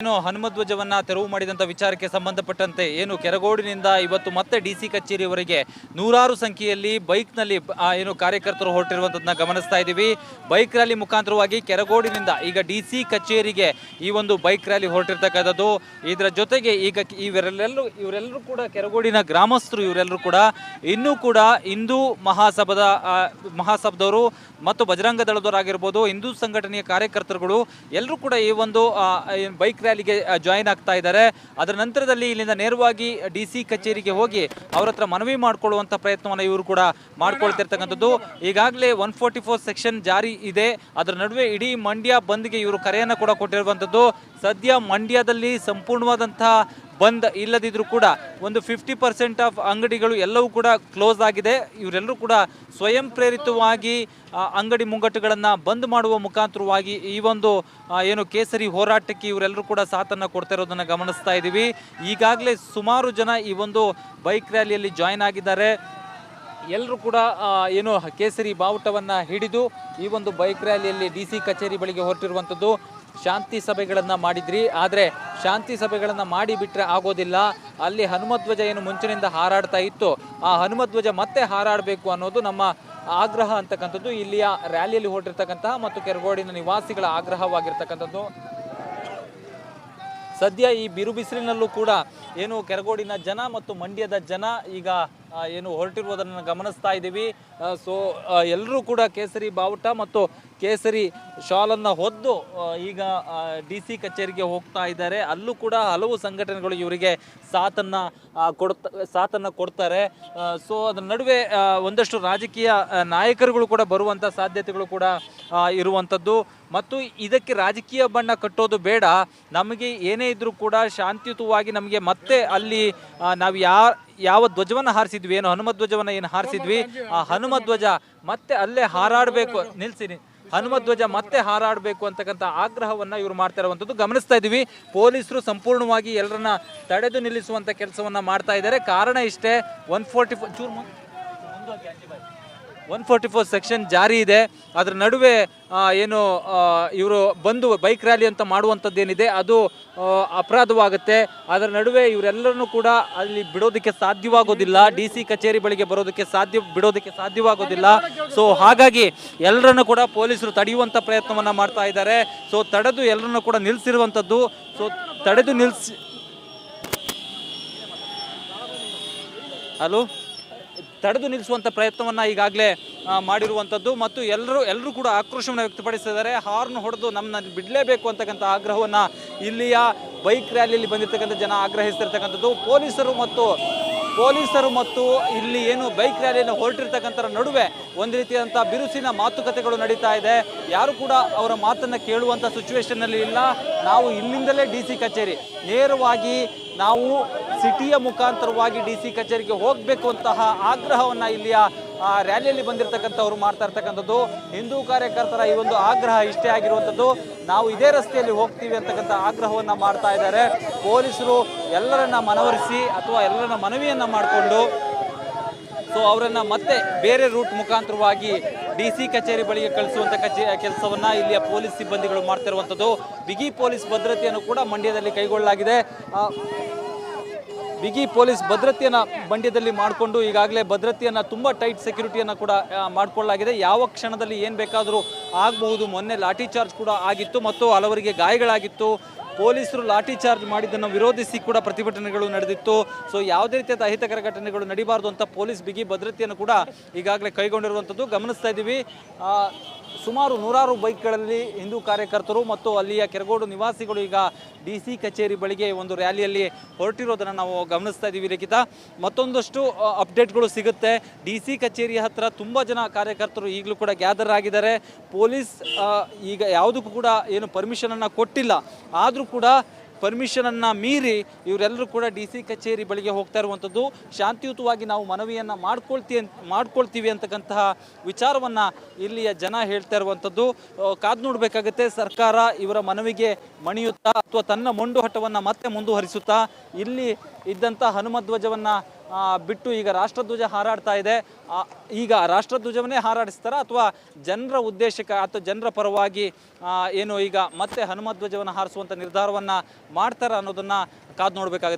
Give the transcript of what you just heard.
ಏನು ಹನುಮಧ್ವಜವನ್ನ ತೆರವು ಮಾಡಿದಂತ ವಿಚಾರಕ್ಕೆ ಸಂಬಂಧಪಟ್ಟಂತೆ ಏನು ಕೆರಗೋಡಿನಿಂದ ಇವತ್ತು ಮತ್ತೆ ಡಿಸಿ ಕಚೇರಿವರೆಗೆ ನೂರಾರು ಸಂಖ್ಯೆಯಲ್ಲಿ ಬೈಕ್ನಲ್ಲಿ ನಲ್ಲಿ ಏನು ಕಾರ್ಯಕರ್ತರು ಹೊರಟಿರುವಂತದನ್ನ ಗಮನಿಸ್ತಾ ಇದ್ದೀವಿ. ಬೈಕ್ ರ್ಯಾಲಿ ಮುಖಾಂತರವಾಗಿ ಕೆರಗೋಡಿನಿಂದ ಈಗ ಡಿಸಿ ಕಚೇರಿಗೆ ಈ ಒಂದು ಬೈಕ್ ರ್ಯಾಲಿ ಹೊರಟಿರ್ತಕ್ಕಂಥದ್ದು. ಇದರ ಜೊತೆಗೆ ಈಗ ಇವರೆಲ್ಲರೂ ಇವರೆಲ್ಲರೂ ಕೂಡ ಕೆರಗೋಡಿನ ಗ್ರಾಮಸ್ಥರು ಇವರೆಲ್ಲರೂ ಕೂಡ ಇನ್ನೂ ಕೂಡ ಹಿಂದೂ ಮಹಾಸಭದ ಮಹಾಸಭದವರು ಮತ್ತು ಬಜರಂಗ ದಳದವರಾಗಿರ್ಬೋದು ಹಿಂದೂ ಸಂಘಟನೆಯ ಕಾರ್ಯಕರ್ತರುಗಳು ಎಲ್ಲರೂ ಕೂಡ ಈ ಒಂದು ಬೈಕ್ ರ್ಯಾಲಿಗೆ ಜಾಯಿನ್ ಆಗ್ತಾ ಇದ್ದಾರೆ. ಅದರ ನಂತರದಲ್ಲಿ ಇಲ್ಲಿಂದ ನೇರವಾಗಿ ಡಿ ಸಿ ಕಚೇರಿಗೆ ಹೋಗಿ ಅವ್ರ ಹತ್ರ ಮನವಿ ಮಾಡಿಕೊಳ್ಳುವಂಥ ಪ್ರಯತ್ನವನ್ನು ಇವರು ಕೂಡ ಮಾಡ್ಕೊಳ್ತಿರ್ತಕ್ಕಂಥದ್ದು. ಈಗಾಗಲೇ ಒನ್ ಫೋರ್ಟಿ ಫೋರ್ ಸೆಕ್ಷನ್ ಜಾರಿ ಇದೆ. ಅದರ ನಡುವೆ ಇಡೀ ಮಂಡ್ಯ ಬಂದ್ಗೆ ಇವರು ಕರೆಯನ್ನು ಕೂಡ ಕೊಟ್ಟಿರುವಂಥದ್ದು. ಸದ್ಯ ಮಂಡ್ಯದಲ್ಲಿ ಸಂಪೂರ್ಣವಾದಂತಹ ಬಂದ್ ಇಲ್ಲದಿದ್ರೂ ಕೂಡ ಒಂದು ಫಿಫ್ಟಿ ಪರ್ಸೆಂಟ್ ಆಫ್ ಅಂಗಡಿಗಳು ಎಲ್ಲವೂ ಕೂಡ ಕ್ಲೋಸ್ ಆಗಿದೆ. ಇವರೆಲ್ಲರೂ ಕೂಡ ಸ್ವಯಂ ಪ್ರೇರಿತವಾಗಿ ಅಂಗಡಿ ಮುಂಗಟ್ಟುಗಳನ್ನು ಬಂದ್ ಮಾಡುವ ಮುಖಾಂತರವಾಗಿ ಈ ಒಂದು ಏನು ಕೇಸರಿ ಹೋರಾಟಕ್ಕೆ ಇವರೆಲ್ಲರೂ ಕೂಡ ಸಾಥನ್ನು ಕೊಡ್ತಾ ಇರೋದನ್ನು ಗಮನಿಸ್ತಾ ಇದ್ದೀವಿ ಈಗಾಗಲೇ ಸುಮಾರು ಜನ ಈ ಒಂದು ಬೈಕ್ ರ್ಯಾಲಿಯಲ್ಲಿ ಜಾಯ್ನ್ ಆಗಿದ್ದಾರೆ. ಎಲ್ಲರೂ ಕೂಡ ಏನು ಕೇಸರಿ ಬಾವುಟವನ್ನು ಹಿಡಿದು ಈ ಒಂದು ಬೈಕ್ ರ್ಯಾಲಿಯಲ್ಲಿ ಡಿ ಸಿ ಕಚೇರಿ ಬಳಿಗೆ ಹೊರಟಿರುವಂಥದ್ದು. ಶಾಂತಿ ಸಭೆಗಳನ್ನು ಮಾಡಿದ್ರಿ, ಆದರೆ ಶಾಂತಿ ಸಭೆಗಳನ್ನು ಮಾಡಿ ಬಿಟ್ಟರೆ ಆಗೋದಿಲ್ಲ. ಅಲ್ಲಿ ಹನುಮಧ್ವಜ ಏನು ಮುಂಚಿನಿಂದ ಹಾರಾಡ್ತಾ ಇತ್ತು. ಆ ಹನುಮಧ್ವಜ ಮತ್ತೆ ಹಾರಾಡಬೇಕು ಅನ್ನೋದು ನಮ್ಮ ಆಗ್ರಹ ಅಂತಕ್ಕಂಥದ್ದು. ಇಲ್ಲಿಯ ರ್ಯಾಲಿಯಲ್ಲಿ ಹೊರಟಿರ್ತಕ್ಕಂತಹ ಮತ್ತು ಕೆರಗೋಡಿನ ನಿವಾಸಿಗಳ ಆಗ್ರಹವಾಗಿರ್ತಕ್ಕಂಥದ್ದು. ಸದ್ಯ ಈ ಬಿರು ಬಿಸಿಲಿನಲ್ಲೂ ಕೂಡ ಏನು ಕೆರಗೋಡಿನ ಜನ ಮತ್ತು ಮಂಡ್ಯದ ಜನ ಈಗ ಏನು ಹೊರಟಿರುವುದನ್ನು ಗಮನಿಸ್ತಾ ಇದ್ದೀವಿ. ಸೊ ಎಲ್ಲರೂ ಕೂಡ ಕೇಸರಿ ಬಾವುಟ ಮತ್ತು ಕೇಸರಿ ಶಾಲನ್ನು ಹೊದ್ದು ಈಗ ಡಿ ಸಿ ಕಚೇರಿಗೆ ಹೋಗ್ತಾ ಇದ್ದಾರೆ. ಅಲ್ಲೂ ಕೂಡ ಹಲವು ಸಂಘಟನೆಗಳು ಇವರಿಗೆ ಸಾಥನ್ನು ಕೊಡ್ತ, ಸಾಥನ್ನ ಕೊಡ್ತಾರೆ. ಸೊ, ಅದರ ನಡುವೆ ಒಂದಷ್ಟು ರಾಜಕೀಯ ನಾಯಕರುಗಳು ಕೂಡ ಬರುವಂಥ ಸಾಧ್ಯತೆಗಳು ಕೂಡ ಇರುವಂಥದ್ದು. ಮತ್ತು ಇದಕ್ಕೆ ರಾಜಕೀಯ ಬಣ್ಣ ಕಟ್ಟೋದು ಬೇಡ. ನಮಗೆ ಏನೇ ಇದ್ದರೂ ಕೂಡ ಶಾಂತಿಯುತವಾಗಿ ನಮಗೆ ಮತ್ತೆ ಅಲ್ಲಿ ನಾವು ಯಾ ಯಾವ ಧ್ವಜವನ್ನು ಹಾರಿಸಿದ್ವಿ ಏನು ಹನುಮ ಧ್ವಜವನ್ನು ಏನು ಹಾರಿಸಿದ್ವಿ ಆ ಹನುಮ ಧ್ವಜ ಮತ್ತೆ ಅಲ್ಲೇ ಹಾರಾಡಬೇಕು ನಿಲ್ಸಿನಿ ಹನುಮ ಧ್ವಜ ಮತ್ತೆ ಹಾರಾಡಬೇಕು ಅಂತಕ್ಕಂಥ ಆಗ್ರಹವನ್ನು ಇವರು ಮಾಡ್ತಾ ಇರುವಂಥದ್ದು ಗಮನಿಸ್ತಾ ಇದ್ದೀವಿ. ಪೊಲೀಸರು ಸಂಪೂರ್ಣವಾಗಿ ಎಲ್ಲರನ್ನ ತಡೆದು ನಿಲ್ಲಿಸುವಂಥ ಕೆಲಸವನ್ನು ಮಾಡ್ತಾ ಇದ್ದಾರೆ. ಕಾರಣ ಇಷ್ಟೇ ಒನ್ ಫೋರ್ಟಿ ಫೋರ್ ಚೂರು ಒನ್ ಫೋರ್ಟಿ ಫೋರ್ ಸೆಕ್ಷನ್ ಜಾರಿ ಇದೆ. ಅದರ ನಡುವೆ ಏನು ಇವರು ಬಂದು ಬೈಕ್ ರ್ಯಾಲಿ ಅಂತ ಮಾಡುವಂಥದ್ದೇನಿದೆ, ಅದು ಅಪರಾಧವಾಗುತ್ತೆ. ಅದರ ನಡುವೆ ಇವರೆಲ್ಲರನ್ನೂ ಕೂಡ ಅಲ್ಲಿ ಬಿಡೋದಕ್ಕೆ ಸಾಧ್ಯವಾಗೋದಿಲ್ಲ. ಡಿ ಸಿ ಕಚೇರಿ ಬಳಿಗೆ ಬರೋದಕ್ಕೆ ಸಾಧ್ಯ, ಬಿಡೋದಕ್ಕೆ ಸಾಧ್ಯವಾಗೋದಿಲ್ಲ. ಸೊ, ಹಾಗಾಗಿ ಎಲ್ಲರನ್ನು ಕೂಡ ಪೊಲೀಸರು ತಡೆಯುವಂಥ ಪ್ರಯತ್ನವನ್ನು ಮಾಡ್ತಾ ಇದ್ದಾರೆ. ಸೊ, ತಡೆದು ಎಲ್ಲರನ್ನು ಕೂಡ ನಿಲ್ಲಿಸಿರುವಂಥದ್ದು. ಸೊ, ತಡೆದು ನಿಲ್ಲಿಸಿ ಹಲೋ? ತಡೆದು ನಿಲ್ಲಿಸುವಂಥ ಪ್ರಯತ್ನವನ್ನು ಈಗಾಗಲೇ ಮಾಡಿರುವಂಥದ್ದು ಮತ್ತು ಎಲ್ಲರೂ ಎಲ್ಲರೂ ಕೂಡ ಆಕ್ರೋಶವನ್ನು ವ್ಯಕ್ತಪಡಿಸಿದ್ದಾರೆ. ಹಾರ್ನ್ ಹೊಡೆದು ನಮ್ಮನ್ನ ಬಿಡಲೇಬೇಕು ಅಂತಕ್ಕಂಥ ಆಗ್ರಹವನ್ನು ಇಲ್ಲಿಯ ಬೈಕ್ ರ್ಯಾಲಿಯಲ್ಲಿ ಬಂದಿರತಕ್ಕಂಥ ಜನ ಆಗ್ರಹಿಸ್ತಿರ್ತಕ್ಕಂಥದ್ದು ಪೊಲೀಸರು ಮತ್ತು ಪೊಲೀಸರು ಮತ್ತು ಇಲ್ಲಿ ಏನು ಬೈಕ್ ರ್ಯಾಲಿಯನ್ನು ಹೊರಟಿರ್ತಕ್ಕಂಥ ನಡುವೆ ಒಂದು ರೀತಿಯಾದಂಥ ಬಿರುಸಿನ ಮಾತುಕತೆಗಳು ನಡೀತಾ ಇದೆ. ಯಾರು ಕೂಡ ಅವರ ಮಾತನ್ನು ಕೇಳುವಂಥ ಸಿಚುವೇಶನ್ನಲ್ಲಿ ಇಲ್ಲ. ನಾವು ಇಲ್ಲಿಂದಲೇ ಡಿ ಸಿ ಕಚೇರಿ. ನೇರವಾಗಿ ನಾವು ಸಿಟಿಯ ಮುಖಾಂತರವಾಗಿ ಡಿ ಸಿ ಕಚೇರಿಗೆ ಹೋಗಬೇಕು ಅಂತಹ ಆಗ್ರಹವನ್ನು ಇಲ್ಲಿಯ ರ್ಯಾಲಿಯಲ್ಲಿ ಬಂದಿರತಕ್ಕಂಥವ್ರು ಮಾಡ್ತಾ ಇರ್ತಕ್ಕಂಥದ್ದು. ಹಿಂದೂ ಕಾರ್ಯಕರ್ತರ ಈ ಒಂದು ಆಗ್ರಹ ಇಷ್ಟೇ ಆಗಿರುವಂಥದ್ದು. ನಾವು ಇದೇ ರಸ್ತೆಯಲ್ಲಿ ಹೋಗ್ತೀವಿ ಅಂತಕ್ಕಂಥ ಆಗ್ರಹವನ್ನು ಮಾಡ್ತಾ ಇದ್ದಾರೆ. ಪೊಲೀಸರು ಎಲ್ಲರನ್ನ ಮನವರಿಸಿ ಅಥವಾ ಎಲ್ಲರನ್ನ ಮನವಿಯನ್ನು ಮಾಡಿಕೊಂಡು, ಸೊ ಅವರನ್ನು ಮತ್ತೆ ಬೇರೆ ರೂಟ್ ಮುಖಾಂತರವಾಗಿ ಡಿ ಸಿ ಕಚೇರಿ ಬಳಿಗೆ ಕಳಿಸುವಂಥ ಕಚೇ, ಕೆಲಸವನ್ನು ಇಲ್ಲಿಯ ಪೊಲೀಸ್ ಸಿಬ್ಬಂದಿಗಳು ಮಾಡ್ತಿರುವಂಥದ್ದು ಬಿಗಿ ಪೊಲೀಸ್ ಭದ್ರತೆಯನ್ನು ಕೂಡ ಮಂಡ್ಯದಲ್ಲಿ ಕೈಗೊಳ್ಳಲಾಗಿದೆ. ಬಿಗಿ ಪೊಲೀಸ್ ಭದ್ರತೆಯನ್ನು ಮಂಡ್ಯದಲ್ಲಿ ಮಾಡಿಕೊಂಡು ಈಗಾಗಲೇ ಭದ್ರತೆಯನ್ನು ತುಂಬ ಟೈಟ್ ಸೆಕ್ಯೂರಿಟಿಯನ್ನು ಕೂಡ ಮಾಡಿಕೊಳ್ಳಲಾಗಿದೆ. ಯಾವ ಕ್ಷಣದಲ್ಲಿ ಏನು ಬೇಕಾದರೂ ಆಗಬಹುದು. ಮೊನ್ನೆ ಲಾಠಿ ಚಾರ್ಜ್ ಕೂಡ ಆಗಿತ್ತು ಮತ್ತು ಹಲವರಿಗೆ ಗಾಯಗಳಾಗಿತ್ತು. ಪೊಲೀಸರು ಲಾಠಿ ಚಾರ್ಜ್ ಮಾಡಿದ್ದನ್ನು ವಿರೋಧಿಸಿ ಕೂಡ ಪ್ರತಿಭಟನೆಗಳು ನಡೆದಿತ್ತು. ಸೊ ಯಾವುದೇ ರೀತಿಯಾದ ಅಹಿತಕರ ಘಟನೆಗಳು ನಡೀಬಾರ್ದು ಅಂತ ಪೊಲೀಸ್ ಬಿಗಿ ಭದ್ರತೆಯನ್ನು ಕೂಡ ಈಗಾಗಲೇ ಕೈಗೊಂಡಿರುವಂಥದ್ದು. ಗಮನಿಸ್ತಾ ಇದ್ದೀವಿ. ಸುಮಾರು ನೂರಾರು ಬೈಕ್ಗಳಲ್ಲಿ ಹಿಂದೂ ಕಾರ್ಯಕರ್ತರು ಮತ್ತು ಅಲ್ಲಿಯ ಕೆರಗೋಡು ನಿವಾಸಿಗಳು ಈಗ ಡಿ ಸಿ ಕಚೇರಿ ಬಳಿಗೆ ಒಂದು ರ್ಯಾಲಿಯಲ್ಲಿ ಹೊರಟಿರೋದನ್ನು ನಾವು ಗಮನಿಸ್ತಾ ಇದ್ದೀವಿ, ಲಿಖಿತ. ಮತ್ತೊಂದಷ್ಟು ಅಪ್ಡೇಟ್ಗಳು ಸಿಗುತ್ತೆ. ಡಿ ಸಿ ಕಚೇರಿ ಹತ್ರ ತುಂಬ ಜನ ಕಾರ್ಯಕರ್ತರು ಈಗಲೂ ಕೂಡ ಗ್ಯಾದರ್ ಆಗಿದ್ದಾರೆ. ಪೊಲೀಸ್ ಈಗ ಯಾವುದಕ್ಕೂ ಕೂಡ ಏನು ಪರ್ಮಿಷನನ್ನು ಕೊಟ್ಟಿಲ್ಲ. ಆದರೂ ಕೂಡ ಪರ್ಮಿಷನನ್ನು ಮೀರಿ ಇವರೆಲ್ಲರೂ ಕೂಡ ಡಿ ಸಿ ಕಚೇರಿ ಬಳಿಗೆ ಹೋಗ್ತಾ ಇರುವಂಥದ್ದು. ಶಾಂತಿಯುತವಾಗಿ ನಾವು ಮನವಿಯನ್ನು ಮಾಡ್ಕೊಳ್ತೀವಿ ಮಾಡ್ಕೊಳ್ತೀವಿ ಅಂತಕ್ಕಂತಹ ವಿಚಾರವನ್ನು ಇಲ್ಲಿಯ ಜನ ಹೇಳ್ತಾ ಇರುವಂಥದ್ದು. ಕಾದು ನೋಡಬೇಕಾಗುತ್ತೆ, ಸರ್ಕಾರ ಇವರ ಮನವಿಗೆ ಮಣಿಯುತ್ತಾ ಅಥವಾ ತನ್ನ ಮೊಂಡು ಮತ್ತೆ ಮುಂದುವರಿಸುತ್ತಾ. ಇಲ್ಲಿ ಇದ್ದಂಥ ಹನುಮಧ್ವಜವನ್ನು ಬಿಟ್ಟು ಈಗ ರಾಷ್ಟ್ರಧ್ವಜ ಹಾರಾಡ್ತಾ ಇದೆ. ಈಗ ರಾಷ್ಟ್ರಧ್ವಜವನ್ನೇ ಹಾರಾಡಿಸ್ತಾರ ಅಥವಾ ಜನರ ಉದ್ದೇಶಕ್ಕೆ ಅಥವಾ ಜನರ ಪರವಾಗಿ ಏನು ಈಗ ಮತ್ತೆ ಹನುಮಧ್ವಜವನ್ನು ಹಾರಿಸುವಂಥ ನಿರ್ಧಾರವನ್ನು ಮಾಡ್ತಾರ ಅನ್ನೋದನ್ನು ಕಾದು ನೋಡಬೇಕಾಗುತ್ತೆ.